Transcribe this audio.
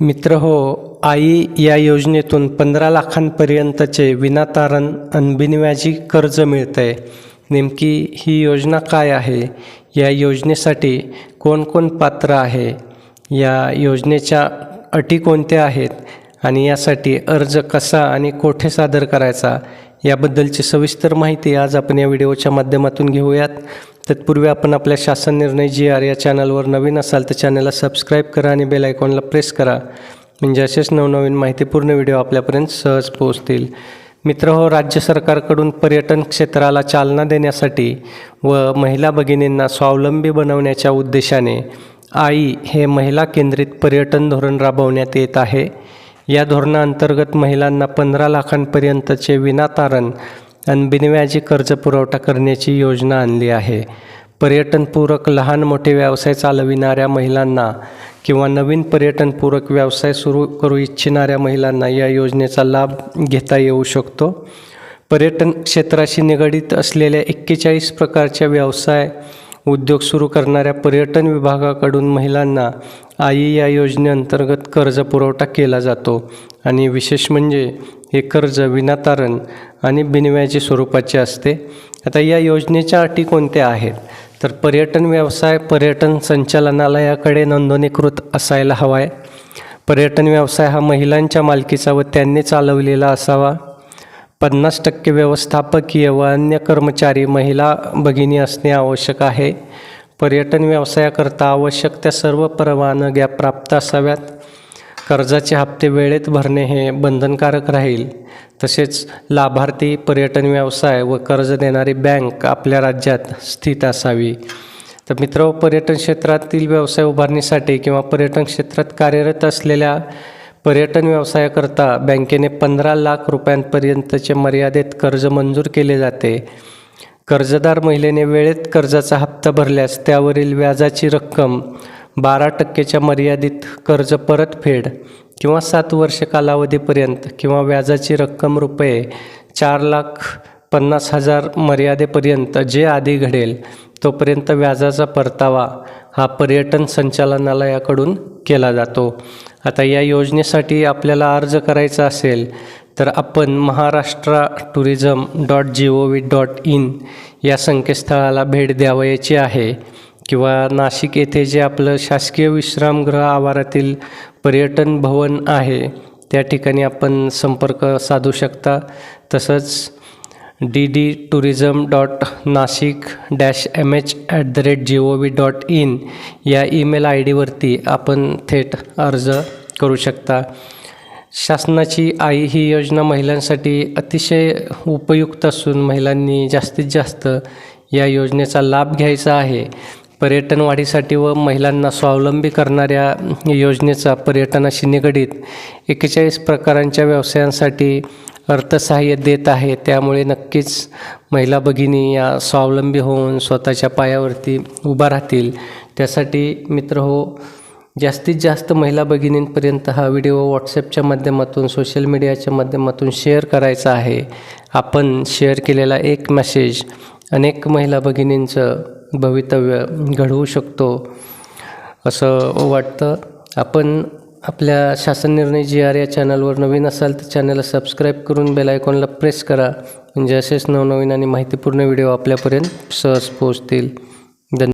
मित्र हो आई या योजनेतून पंधरा लाखांपर्यंतचे विनातारण अनबिनव्याजी बिनव्याजी कर्ज मिळतं आहे नेमकी ही योजना काय आहे? या योजनेसाठी कोण कोण पात्र आहे? या योजनेच्या अटी कोणत्या आहेत? आणि यासाठी अर्ज कसा आणि कोठे सादर करायचा? याबद्दलची सविस्तर माहिती आज आपण या व्हिडिओच्या माध्यमातून घेऊयात. तत्पूर्वी आपण आपल्या शासन निर्णय जी आर या चॅनलवर नवीन असाल तर चॅनलला सबस्क्राईब करा आणि बेल आयकॉनला प्रेस करा. म्हणजे असेच नवनवीन माहितीपूर्ण व्हिडिओ आपल्यापर्यंत सहज पोहोचतील. मित्र हो राज्य सरकारकडून पर्यटन क्षेत्राला चालना देण्यासाठी व महिला भगिनींना स्वावलंबी बनवण्याच्या उद्देशाने आई हे महिला केंद्रित पर्यटन धोरण राबवण्यात येत आहे. या धोरणाअंतर्गत महिलांना पंधरा लाखांपर्यंतचे विनातारण आणि बिनव्याजी कर्ज पुरवठा करण्याची योजना आणली आहे. पर्यटनपूरक लहान मोठे व्यवसाय चालविणाऱ्या महिलांना किंवा नवीन पर्यटनपूरक व्यवसाय सुरू करू इच्छिणाऱ्या महिलांना या योजनेचा लाभ घेता येऊ शकतो. पर्यटन क्षेत्राशी निगडीत असलेल्या एक्केचाळीस प्रकारच्या व्यवसाय उद्योग सुरू करणाऱ्या पर्यटन विभागाकडून महिलांना आई या योजनेअंतर्गत कर्ज पुरवठा केला जातो. आणि विशेष म्हणजे हे कर्ज विनातारण आणि बिनव्याजी स्वरूपाचे असते. आता या योजनेच्या अटी कोणत्या आहेत? तर पर्यटन व्यवसाय पर्यटन संचालनालयाकडे नोंदणीकृत असायला हवा आहे पर्यटन व्यवसाय हा महिलांच्या मालकीचा व त्यांनी चालवलेला असावा. पन्नास टक्के व्यवस्थापकीय व अन्य कर्मचारी महिला भगिनी असणे आवश्यक आहे. पर्यटन व्यवसायाकरता आवश्यक त्या सर्व परवानग्या प्राप्त असाव्यात. कर्जाचे हप्ते वेळेत भरणे हे बंधनकारक राहील. तसेच लाभार्थी पर्यटन व्यवसाय व कर्ज देणारी बँक आपल्या राज्यात स्थित असावी. तर मित्र पर्यटन क्षेत्रातील व्यवसाय उभारणीसाठी किंवा पर्यटन क्षेत्रात कार्यरत असलेल्या पर्यटन व्यवसायाकरता बँकेने पंधरा लाख रुपयांपर्यंतचे मर्यादेत कर्ज मंजूर केले जाते. कर्जदार महिलेने वेळेत कर्जाचा हप्ता भरल्यास त्यावरील व्याजाची रक्कम बारा टक्केच्या मर्यादित कर्ज परतफेड किंवा सात वर्ष कालावधीपर्यंत किंवा व्याजाची रक्कम रुपये चार लाख पन्नास हजार मर्यादेपर्यंत जे आधी घडेल तोपर्यंत व्याजाचा परतावा हा पर्यटन संचालनालयाकडून केला जातो. आता या योजनेसाठी आपल्याला अर्ज करायचा असेल तर आपण Maharashtra tourism dot G O V dot in या संकेतस्थळाला भेट द्यावयाची आहे. किंवा नाशिक येथे जे आपलं शासकीय विश्रामगृह आवारातील पर्यटन भवन आहे त्या ठिकाणी आपण संपर्क साधू शकता. तसंच D D tourism dot Nashik dash M H at the rate G O V dot in या ईमेल आय डीवरती आपण थेट अर्ज करू शकता. शासनाची आई ही योजना महिलांसाठी अतिशय उपयुक्त असून महिलांनी जास्तीत जास्त या योजनेचा लाभ घ्यायचा आहे. पर्यटन वाढीसाठी व महिलांना स्वावलंबी करणाऱ्या योजनेचा पर्यटनाशी निगडीत एकेचाळीस प्रकारांच्या व्यवसायांसाठी अर्थसहाय्य देत आहे. त्यामुळे नक्कीच महिला भगिनी या स्वावलंबी होऊन स्वतःच्या पायावरती उभा राहतील. त्यासाठी मित्र हो जास्तीत जास्त महिला भगिनींपर्यंत हा व्हिडिओ व्हॉट्सॲपच्या माध्यमातून सोशल मीडियाच्या माध्यमातून शेअर करायचा आहे. आपण शेअर केलेला एक मेसेज अनेक महिला भगिनींचं भवितव्य घडवू शकतो असं वाटतं. आपण आपल्या शासन निर्णय जी आर या चॅनलवर नवीन असाल तर चॅनलला सबस्क्राईब करून बेल आयकॉनला प्रेस करा. म्हणजे असेच नवनवीन आणि माहितीपूर्ण व्हिडिओ आपल्यापर्यंत सहज पोहोचतील. धन्यवाद.